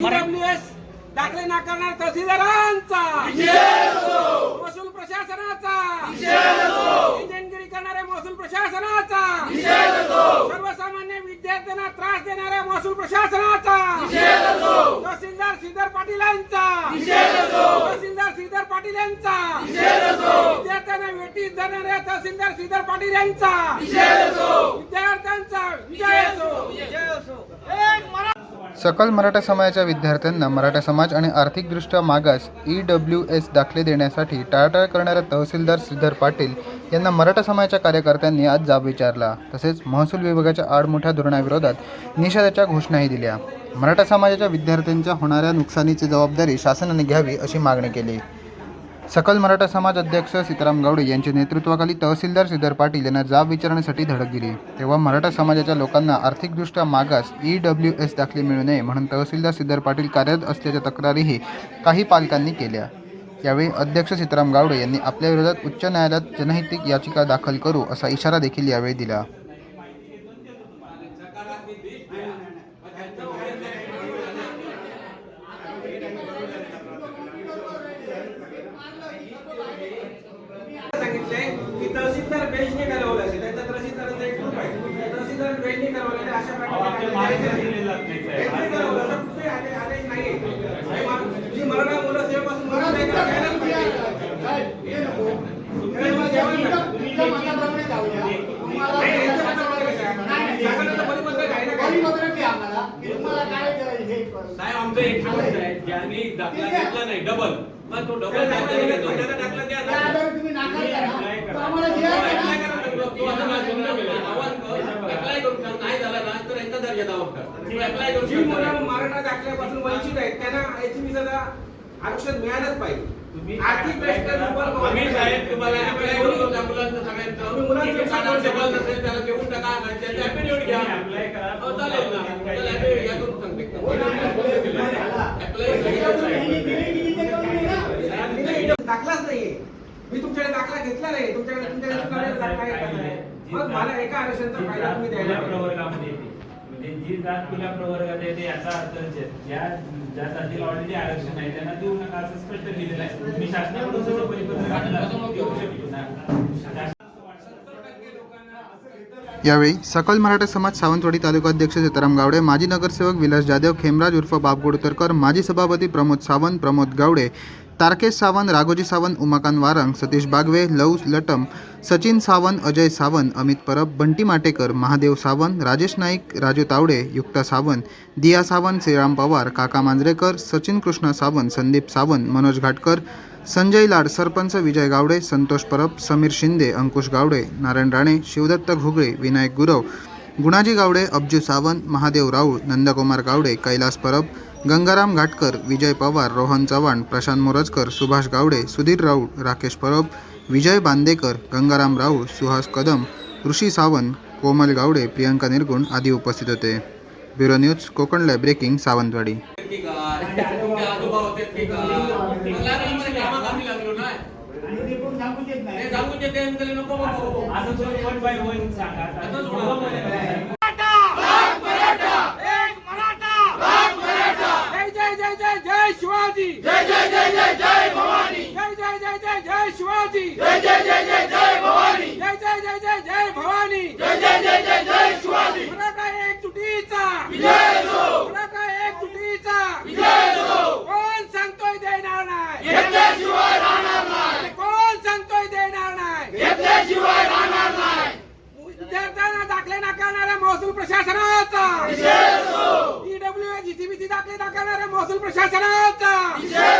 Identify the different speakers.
Speaker 1: EWS दाखले नाकारणार तहसीलदारांचा. महसूल प्रशासनाचा. इंजिनगिरी करणाऱ्या महसूल प्रशासनाचा. सर्वसामान्य विद्यार्थ्यांना त्रास देणाऱ्या महसूल प्रशासनाचा. तहसीलदार श्रीधर पाटील यांचा. तहसीलदार श्रीधर पाटील यांचा. विद्यार्थ्यांना वेटीस जाणाऱ्या तहसीलदार श्रीधर पाटील यांचा. विद्यार्थ्यांचा विजय असो एक मराठा
Speaker 2: सकल मराठा समाजाच्या विद्यार्थ्यांना मराठा समाज आणि आर्थिकदृष्ट्या मागास ई डब्ल्यू एस दाखले देण्यासाठी टाळाटाळ करणाऱ्या तहसीलदार श्रीधर पाटील यांना मराठा समाजाच्या कार्यकर्त्यांनी आज जाब विचारला. तसेच महसूल विभागाच्या आडमोठ्या धोरणाविरोधात निषेधाच्या घोषणाही दिल्या. मराठा समाजाच्या विद्यार्थ्यांच्या होणाऱ्या नुकसानीची जबाबदारी शासनाने घ्यावी अशी मागणी केली. सकल मराठा समाज अध्यक्ष सीताराम गावडे यांच्या नेतृत्वाखाली तहसीलदार श्रीधर पाटील यांना जाब विचारण्यासाठी धडक दिली. तेव्हा मराठा समाजाच्या लोकांना आर्थिकदृष्ट्या मागास ई डब्ल्यू एस दाखले मिळू नये म्हणून तहसीलदार श्रीधर पाटील कार्यरत असल्याच्या तक्रारीही काही पालकांनी केल्या. यावेळी अध्यक्ष सीताराम गावडे यांनी आपल्या विरोधात उच्च न्यायालयात जनहित याचिका दाखल करू असा इशारा देखील यावेळी दिला
Speaker 1: सांगितलंय की तहसीलदार बेंचने ठरवलं असेल त्यांचा तहसीलदाराचा एक ग्रुप आहे तहसीलदार बेंचने ठरवलेलं अशा प्रकारे बेंचने ठरवलं. असं कुठे आदेश आदेश नाहीये. आणि मग जी मराठा मुलं सेवेपासून मराठा नाही. का, घ्यायलाच पाहिजे. तुम्ही मला जेवण करा. नाही, यांचं मताप्रमाणे कसं आहे? शासनाचं परिपत्रक आहे ना काही?
Speaker 3: साहेब आमचं एक आहे. ज्यांनी दाखला घेतला नाही डबल मग तो डबल दाखला घेतो त्याला दाखला द्या ना. Apply करा ना. तो असं नाही समजा. आव्हान कर. Apply करून सांग. नाही झाला ना तर यांचा दर्जा दावा कर. तुम्ही apply करून
Speaker 1: जी. मुलं मराठा दाखल्यापासून वंचित आहेत त्यांना याची सगळं आरक्षण मिळालंच पाहिजे आर्थिक.
Speaker 3: हो,
Speaker 1: दाखलाच नाहीये मी तुमच्याकडे दाखला घेतला नाही तुमच्याकडे तुमच्याकडे. मग मला एका आरक्षणाचा फायदा तुम्ही द्यायला
Speaker 4: म्हणजे जी जात खुल्या प्रवर्गात येते याचा अर्थ ज्या ज्या जातीला ऑलरेडी आरक्षण आहे त्यांना देऊ नका असं स्पष्ट लिहिलेलं आहे. तुम्ही शासनाकडून सगळं परिपत्रक देऊ शकतो. ना
Speaker 2: यावेळी सकल मराठा समाज सावंतवाडी तालुकाध्यक्ष सीताराम गावडे माजी नगरसेवक विलास जाधव खेमराज उर्फ बाप गोडतरकर माजी सभापती प्रमोद सावंत प्रमोद गावडे तारकेश सावंत राघोजी सावंत उमाकांत वारंग सतीश बागवे लव लटम सचिन सावंत अजय सावंत अमित परब बंटी माटेकर महादेव सावंत राजेश नाईक राजू तावडे युक्ता सावंत दिया सावंत श्रीराम पवार काका मांजरेकर सचिन कृष्णा सावंत संदीप सावंत मनोज घाटकर संजय लाड सरपंच विजय गावडे संतोष परब समीर शिंदे अंकुश गावडे नारायण राणे शिवदत्त घुगळे विनायक गुरव गुणाजी गावडे अब्जू सावंत महादेव राऊळ नंदकुमार गावडे कैलास परब गंगाराम घाटकर विजय पवार रोहन चव्हाण प्रशांत मोरजकर सुभाष गावडे सुधीर राऊळ राकेश परब विजय बांदेकर गंगाराम राऊळ सुहास कदम ऋषी सावंत कोमल गावडे प्रियंका निर्गुण आदी उपस्थित होते. Bureau news Konkan live breaking Sawantwadi.
Speaker 3: सांगून देते नको बाबा.
Speaker 4: असं one by one सांगा आता.
Speaker 3: आता सोडा.
Speaker 1: एक मराठा जय जय जय जय जय शिवाजी जय जय जय जय जय भवानी जय जय जय जय जय शिवाजी जय जय जय जय जय भवानी जय जय जय जय जय भवानी जय जय जय जय जय शिवाजी मराठा एक तुटीचा विजय असो मराठा एक तुटीचा विजय असो कोण सांगतोय देणार नाही घेतल्याशिवाय राहणार नाही कोण सांगतोय देणार नाही घेतल्याशिवाय राहणार नाही विद्यार्थ्यांना दाखले नाकारणाऱ्या महसूल प्रशासनाचा ईडब्ल्यू दाखवणाऱ्या महसूल प्रशासनाचा.